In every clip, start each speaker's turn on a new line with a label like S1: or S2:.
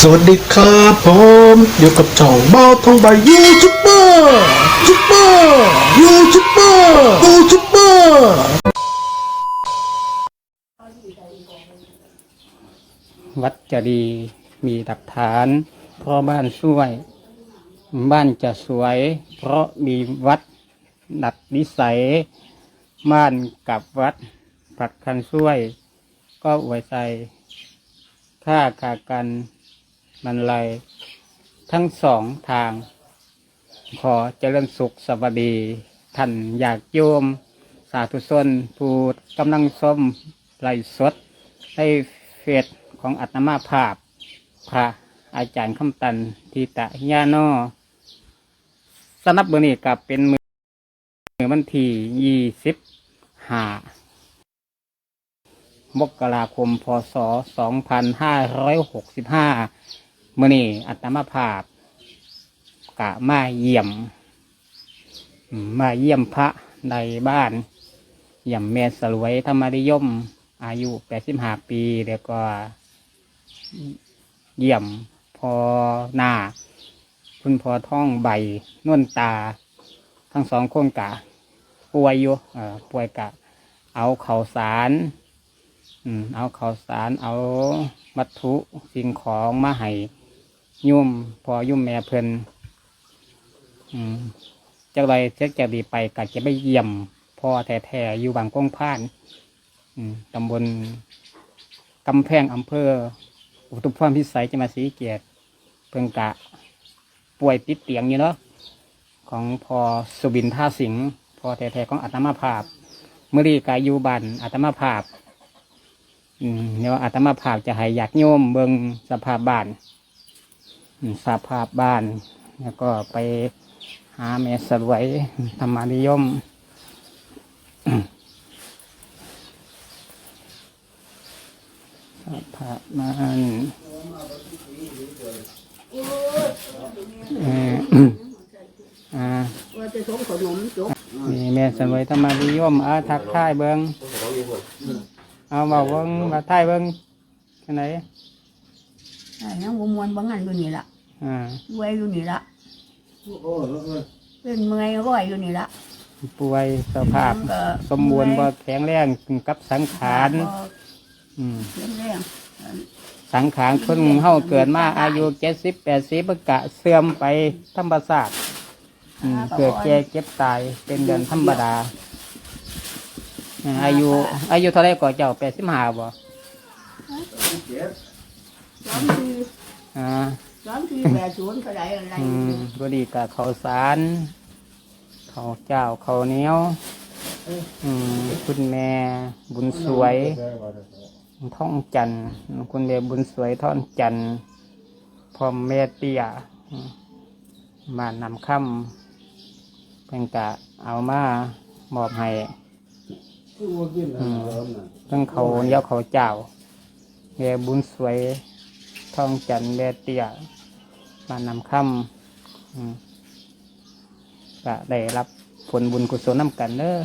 S1: สวัสดีครับผมอยู่กับช่องเบาทองใบยูทูบเบอร์ยูทูบเบอร์ยูทูบเบอร์ยูทูบเบอร์
S2: วัดจะดีมีหลักฐาน เพราะบ้านสวย บ้านจะสวย เพราะมีวัดดัดนิสัย บ้านกับวัดผัดคันช่วย ก็อวยใจ ค่าขากันมันไรทั้งสองทาง ขอเจริญสุขสวัสดีท่านอยากโยม สาธุชนผู้กำลังชมไลฟ์สดในเฟซของอัตมาภาพ พระอาจารย์คำตันทีตะญาโนสนับเบอร์นี้กับเป็นมือมือวันที่ยี่สิบห้า มกราคม พศสองพันห้าร้อยหกสิบห้ามื่อนี้อัตมาภาพกะมาเยี่ยม มาเยี่ยมพระในบ้านเยี่ยมแม่สลวยธรรมนิยม อายุแปดสิบห้าปีแล้วก็เยี่ยมพอหน้า คุณพอท่องใบนวลตา ทั้งสองคนกะป่วยอยู่ป่วยกะ เอาข่าวสาร เอาข่าวสารเอาวัตถุสิ่งของมาให้ยุ่มพอยุ่มแม่เพิ่นจากไรเจ๊จะดีไปก็จะไปเยี่ยมพ่อแท้ๆอยู่บางก้งพานตำบลกำแพงอำเภอ อุทุมพรพิสัยจังหวัดศรีเกียรติเพิ่งกะป่วยติดเตียงอยู่เนาะของพอสุบินท่าสิงพ่อแท้ๆของอัตมาภาพเมื่อรีกายอยู่บันอัตมาภาพ เดี๋ยวอัตมาภาพจะให้อยากโยมเบิงสภาพบ้านอืมสภาพบ้าน แล้วก็ไปหาแม่สวยธรรมานิยมพระมันเอ่ออ่า
S3: ว่าจะส่งขนมจบ
S2: นี่แม่สวยธรรมานิยมอาทักทายเบิง เอาบอกเบิงมาทายเบิงที่ไหน
S3: ไอ้ยังบมวนบางงานอยู่นี่ละ
S2: อ่า
S3: รวยอยู่นี่ละเป็นเมื่อยร้อยอยู่นี่ละ
S2: ป่วยสภาพ
S3: มันก็
S2: สมบูรณ์บ่แข็งแรงกับสังขาร
S3: บ่
S2: อืม
S3: เลี้ยงแรง
S2: สังขารคนเฮาเกิดมาอายุเจ็ดสิบแปดสิบกะเสื่อมไปธรรมศาสตร์อืมเกิดแก่เจ็บตายเป็นเดือนธรรมดา อ่าอายุอายุเท่าไรก่อเจ้าแปดสิบห้าบ่
S3: สองที
S2: อ่า
S3: สองทีแปดศูนย์เท่าไหรอะไร
S2: อืมบดีกะข้าวสารข้าวเจ้าข้าวเหนียวอืมคุณแม่บุญสวยท่องจันทร์คุณแม่บุญสวยท่องจันทร์พ่อแม่เตี้ยอืมมานำค่ำเป็นกะเอามามอบให้ อืมทั้งเขาวเหนียวเขาวเจ้าแม่บุญสวยท่องจันทร์แม่เตี้ยมานำค่ำอืมก็ได้รับผลบุญกุศลน้ำกันเด้อ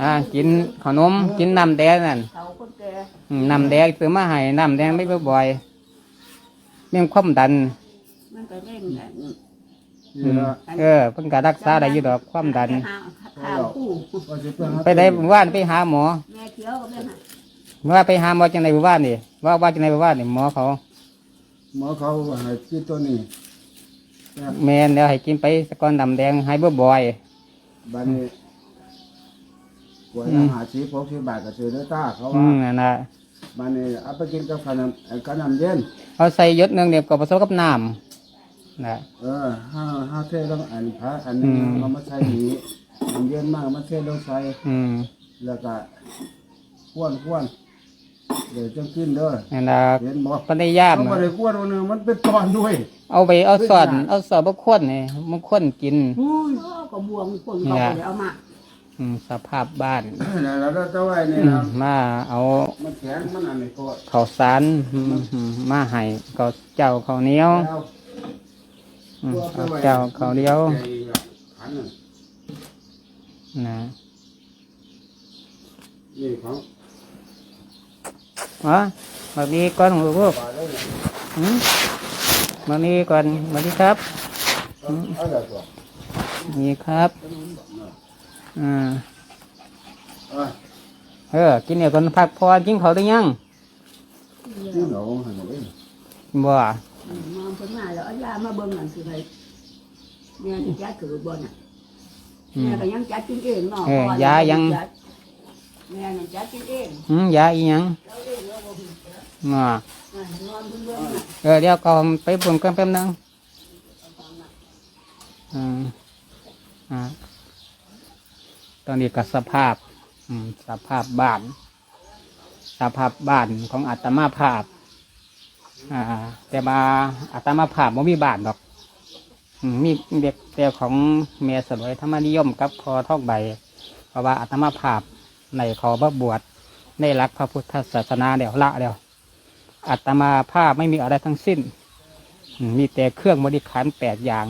S2: อ่ากินขนมกินน้ำแดงนั่น
S3: เขาคนแก่
S2: อืมน้ำแดงซื้อมาให้น้ำแดงไม่บ่อยๆเมี่ยงความดัน
S3: มันก็เร่งกัน
S2: อืมเออเพิ่งก็รักษาได้อยู่ดอกความดัน
S3: ไปหาข้าวคู่
S2: ไปได้ว่านไปหาหมอ
S3: แม่เขียวก็ไม่หา
S2: ว่าไปหาหมอจังไหนว่านนี่ว่าว่าจังไหนว่านนี่หมอเขา
S1: หมอเขาให้กินตัวนี้
S2: แมนแล้วให้กินไปสกอนน้ำแดงให้บ่อย
S1: บัดนี้ป่วยอาหารชีพกสิบบาทก็ซื้อได้ต้าเขา
S2: ๆอื
S1: ว่าม
S2: นั่นนะ
S1: บัดนี้เอาไปกินกับขนมเอ่อขนมเย็น
S2: เอาใส่ยศหนึ่งเดียวก็ผสมกับน้ำนะ
S1: เออห้าห้าเทแล้วอันพระอันนี้
S2: อืม
S1: เอามาใส่หนี มันเย็นมากมาเทลงใส่
S2: อืม
S1: แล้วก็ข้วนข้วนเดี๋ยวจะกินเด้อ
S2: นั่นนะ
S1: เห็นบ่
S2: ปฏิยาม
S1: เขาบ่ได้ข้วนวันนึงมันเป็นตอนด้วย
S2: เอาไปเอาสอนเอาสอนบางคนนี่บางคนกิน
S1: อุ้ย
S3: โอ้ก็บวงคนเขาก็เลยเอามา
S2: อืมสภาพบ้าน
S1: นั่นแล้วเราจะไว้นี่
S2: อื
S1: นะ
S2: มมาเอา
S1: มันแข็งมันอันนี้ก็
S2: ข้าวสารอืมอืมมาให้ก็เจ้าข้าวเหนียว
S1: แล้ว
S2: อืมเอาเจ้าข้าวเหนียว
S1: ใหญ่ขันน่ะ
S2: นะ
S1: นี่ของ
S2: ฮะมาดีก่อนลูกอืมมาดีก่อนมาดีครับอืมนี่ครับอ่าเออกินเนี่ยคนพักพรกินเขาวได้ยังบ่
S3: มองเพิ่นมาแล้วเอายามาเบิ่งนั่นสิไปแม่นี่จัดคือบ่น่ะ
S2: อื
S3: แม่
S2: ม
S3: ก็ยังจัดกินเองเนาะ
S2: เออ
S3: พระว่
S2: ยายัง
S3: จัดแม่นี่จัดกินเอง
S2: อืมยาอีหยังอ่า
S3: อะนอนเพิ่นเบิ่งน่ะ
S2: เออเดี๋ยวก่อนไปปุ่นกันแป๊บนึงอืมอ่าตอนนี้ก็สภาพ อืม สภาพบ้าน สภาพบ้านของอาตมาภาพ อ่า แต่มาอาตมาภาพไม่มีบ้านดอกอื มีเด็กแต่ของเมียสลวยธรรมนิยมกับพอทองใบ เพราะว่าอาตมาภาพในขอบวบวชในรักพระพุทธศาสนาเดี๋ยวละเดี๋ยวอาตมาภาพไม่มีอะไรทั้งสิ้น มีแต่เครื่องบริขารแปดอย่าง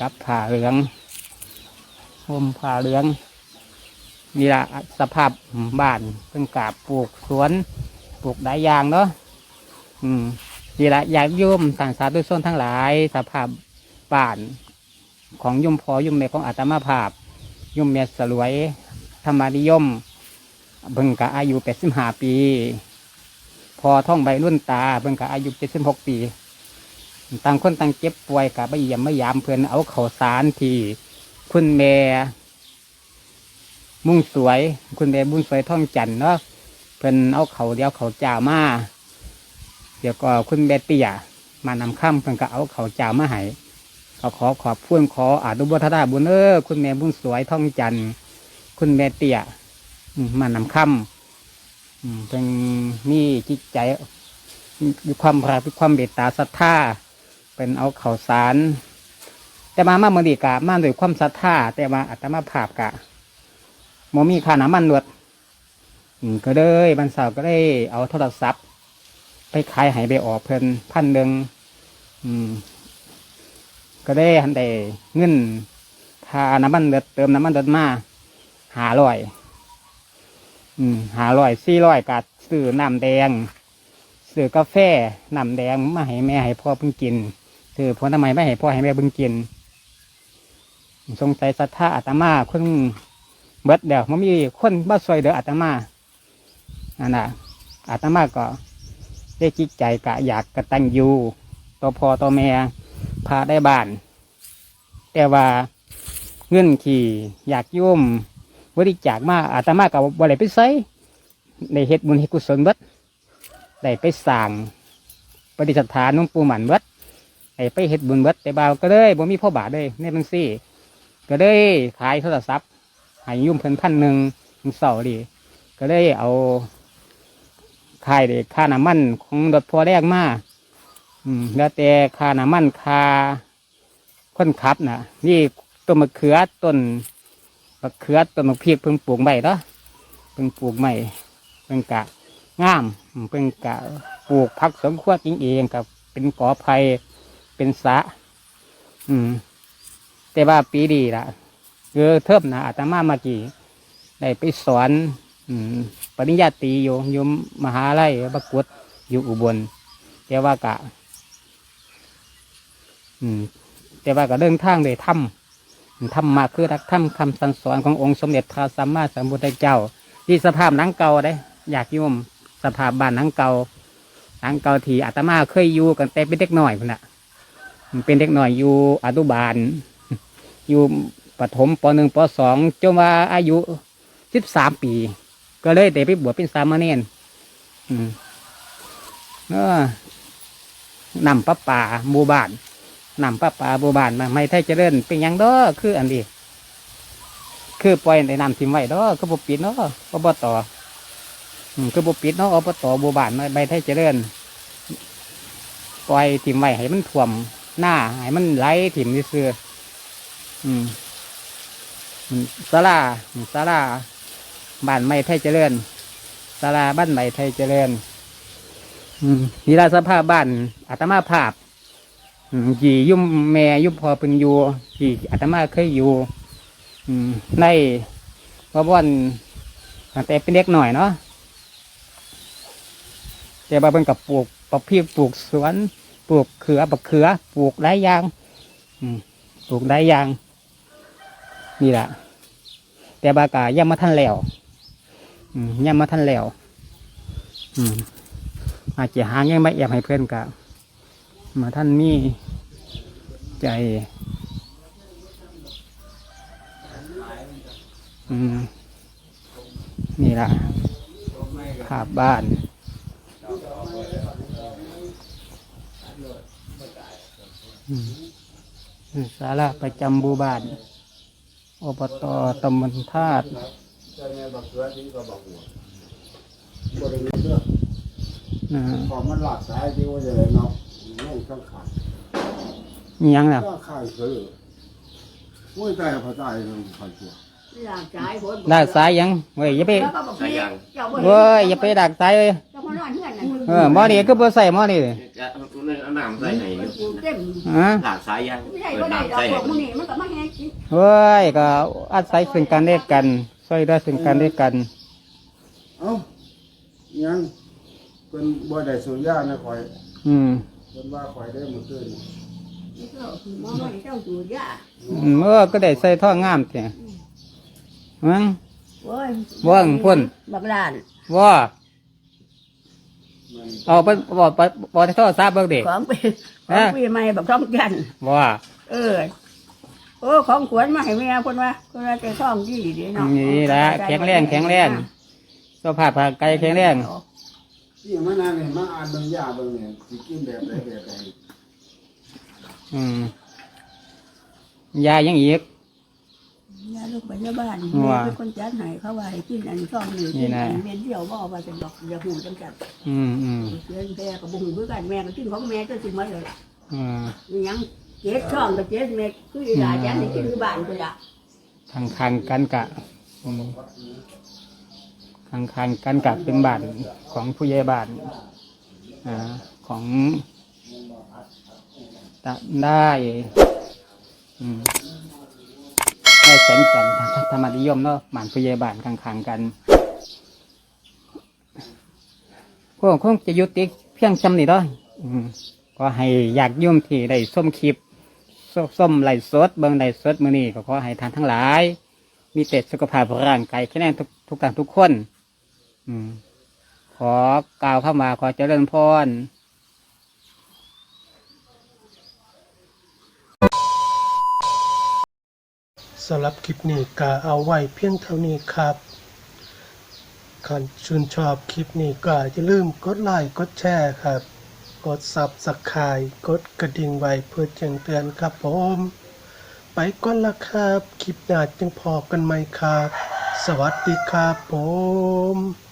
S2: กับผ้าเหลืองห่มผ้าเหลืองนี่ละสภาพบ้านเพิ่งกาบปลูกสวนปลูกหลายอย่างเนาะอืมนี่ละอยากโยมต่างสาธุชนทั้งหลาย สภาพ บ้านของยมพอยมแม่ของอาตมาภาพยมแม่สลวย ธรรมนิยมเบิ่งกะอายุแปดสิบห้าปี พอท่องใบรุ่นตาเบิ่งกะอายุเจ็ดสิบหกปีต่างคนต่างเจ็บป่วยกะไปเยี่ยมไม่ยามเพื่อนเอาข้าวสารที่คุณแม่มุ่งสวย คุณแม่บุญสวยท่องจันเนาะเพิ่อนเอาเขาเดียวเขาจ่ามาเดี๋ยวก็คุณแม่เตี้ยมานำข้ามเพิ่อนก็เอาเขาจ่ามาให้ ก็ขอขอบคุณขออาดุบทดาบุญเออคุณแม่บุญสวยท่องจันทร์คุณแม่เตี้ยมานำข้ามอืมเป็นมีจิตใจมีความรักมีความเมตตาศรัทธาเป็นเอาเขาวสาร แต่มามาเมื่อดีกะมาด้วยความศรัทธาแต่มาอัตมาภาพกะหมมีค่าน้ำมันนวดก็เลยบรรสาวก็ได้เอาโทรศัพท์ ไปขายให้ไปออกเพิ่นพันหนึ่ง ก็ได้หันได้เงินค่าน้ำมันเดือดเติมน้ำมันเดือดมาหาร้อยอืมหาร้อยสี่ร้อยกัดซื้อน้ำแดงซื้อกาแฟน้ำแดงมาให้แม่ให้พ่อเพิ่งกินซื้อผลทำไมไม่ให้พ่อให้แม่เพิ่งกินสงสัยศรัทธาอาตมาคนเบิดเดี๋ยวมันมีคนมาช่วยเดืออาตมาอันน่ะอาตมาก็ได้จิตใจกะอยากกระตันยูต่อพ่อต่อแม่ พาได้บ้าน แต่ว่าเงินขี่อยากโยุ่มบริจาคมาอาตมากับบริไปใส่ได้เฮ็ดบุญเฮ็ดกุศลเบิดได้ไปสร้างปฏิสถานหลวงปูหมันเบิดได้ไปเฮ็ดบุญเบิดแต่บ่าวก็เลยบ่มีพ่อบาทเลยในบัญชีก็เลยขายโทรศัพท์ใหายยุ่มเพิ่นพันหนึ่งมันเสาดี ก็เลยเอาค่ายเด็กค่าน้ำมันของรถพอแรกมา อืมแล้วแต่ค่าน้ำมันค่าคนขับนะนี่ต้นมะเขือต้นมะเขือต้นมะพริกเพิ่งปลูกใหม่เนาะเพิ่งปลูกใหม่เพิ่งกะงามเพิ่งกะปลูกพักสวนครัวกินเองกับเป็นกอไผ่เป็นสะ อืม แต่ว่าปีดีละเออเทิบนะอาตมามากี่ได้ไปสอน อืม ปริญญาตรีอยู่อยู่มหาลัยประกวดอยู่อุบลแต่ว่ากะ อืม แต่ว่าก็เดินทางเลยทำทำมาคือรักทำคำสั่งสอนขององค์สมเด็จพระสัมมาสัมพุทธเจ้า ที่สภาพหนังเก่าได้ อยากโยมสภาพบ้านหนังเก่าหนังเก่าที่อาตมาเคยอยู่กันแต่เป็นเด็กหน่อยพุ่นน่ะเป็นเด็กหน่อยอยู่อนุบาล อยู่ปฐมปหนึ่งปสองจนว่าอายุสิบสามปี ก็เลยได้ไปบวชเป็นสามเณรอืมเออนำป้าป่าหมู่บ้าน นำป้าป่าหมู่บ้านมาไม่ไทยเจริญเป็นยังดอคืออันนี้คือปล่อยในนำทิมไว้ดอคือบุปิดเนาะอบตอคือบุปิดเนาะอบตหมู่บ้านไม่ไทยเจริญปล่อยทิมไว้ให้มันท่วมหน้าให้มันไหลถิ่มเสื่ออืมอืมศาลาอืมศาลาบ้านไม้ไทยเจริญศาลาบ้านใหม่ไทยเจริญ อืมนี่ละสภาพบ้านอาตมาภาพ อืมกี่ยุ่มแม่ยุ่มพอเป็นอยู่กี่อาตมาเคยอยู่ในว่าบ่อนตั้งแต่เป็นเด็กหน่อยเนาะแต่ว่าเพิ่นกับปลูกปลูกพริกปลูกสวนปลูกเขือบักเขือปลูกหลายางปลูกหลายาง นี่แหละแต่บากายังมาทันแล้วอืมยังมาทันแล้วอาจจะหาเงี้ยมาแอบให้เพื่อนกะ มาท่านมีใจนี่ล่ะภาพบ้านสาระประจำบูบานอบตตำบลธาตุ
S4: ใช่ไงบักเขือที่ก็บักหัวบริเวณเรื่อง
S2: นะ
S4: ของมันหลากสายที่ว่าจะเลยเนาะ นุ่งข้างขาด
S2: มีหยังล่ะ
S4: ข้างข้างคือมุ้ยใจพอใจเลยพันตัว
S3: หลากสายโหด
S2: ดากสายหยังเว้ยอย่าไป
S3: แล้วก็บอกพี่เจ้าบ่
S2: เว้ยอย่าไปดักสายเลย
S3: เจ้าพ่อนอนเฮือนนั่น
S2: เออหมอนี่ก็บ่ใส่หมอนี่
S5: จะเอาน้ำใส่ให้
S3: มันอยู่เต็ม
S2: ฮะ
S5: หลากสายยาง
S3: ไม่ได้
S5: เปิ
S3: บ่
S5: ด
S3: ได้ดอก
S5: น้ำใส่
S3: พว
S5: ให้
S3: กมื้อนี้มันก็มาแฮงกิน
S2: เว้ยก็อาศัยซึ่งกันและกันช่วยได้ซึ่งกันและกัน
S4: เอ้ายังเป็นบ่ได้สุริยานะคอย
S2: อืม
S4: เป็ นว่าคอยได้มาขึ้น
S3: นี่ก็หมอไม่ได้เจ้าสูตรยา
S2: อืมเออก็ได้ใส่ท่องามแต่มั้ง
S3: โอ้ย
S2: ว่างพุ่น
S3: บักลาน
S2: ว่าเอาไปบอกไปบอกที่โทรศัพท์เบิกเด็ก
S3: ของปีของปีใหม่บักท้องจันทร์
S2: ว่า
S3: เออโอ้ของขวัญมาให้แม่คนว่าคนว่าจะท้องดีดีเนาะ
S2: นี่ละแข็งแรงแข็งแรงสภาพร่างกายแข็งแรง
S4: ที่มานานเนี่ยมาอ่านเบิ่งยาเบิ่งเนี่ยสิกินแบบไหนแบบไหน
S2: อืมยายังอีก
S3: ยาลูกไปที่บ้าน
S2: ว่า
S3: แม่เป็นคนจัดให้เขาว่าให้กินอันท้องนี่
S2: นี่
S3: กิน
S2: นะ
S3: อันเม็ดเดียวบ่ว่าจะบอกอย่าหูจังจัด
S2: อืมอืม
S3: เพื่อนแม่กับบุ้งเพื่อกันแม่ก็กินของแม่จนสิหมดเลยล่ะ
S2: อืม
S3: มีหยังเจ็ดช่องกับเจ็ดแม่คือหลายจันที่กินที่บ้านก็ละ
S2: ทางทางๆกันกะอืม ทางทางๆกันกะเป็นบ้านของผู้ใหญ่บ้านอของตะได้ได้แสงจันธรรมนิยมเนาะบ้านผู้ใหญ่บ้านข้างๆกันพวกคงจะยุติเพียงจำนี่เนาะก็ให้อยากยุ่มที่ได้ส้มคลิปส้มไหลสดเบิ่งไหลสดมือนี้ก็ขอให้ทานทั้งหลาย มีแต่สุขภาพร่างกายแข็งแรงทุกทุกท่านทุกคน ขอกล่าวเข้ามาขอเจริญพร
S1: สำหรับคลิปนี้ก็เอาไว้เพียงเท่านี้ครับคันชื่นชอบคลิปนี้ก็อย่าลืมกดไลค์กดแชร์ครับ กดซับสไครต์กดกระดิ่งไว้เพื่อแจ้งเตือนครับผม ไปก่อนละครับ คลิปหน้าจึงพอกันไหมครับ สวัสดีครับผม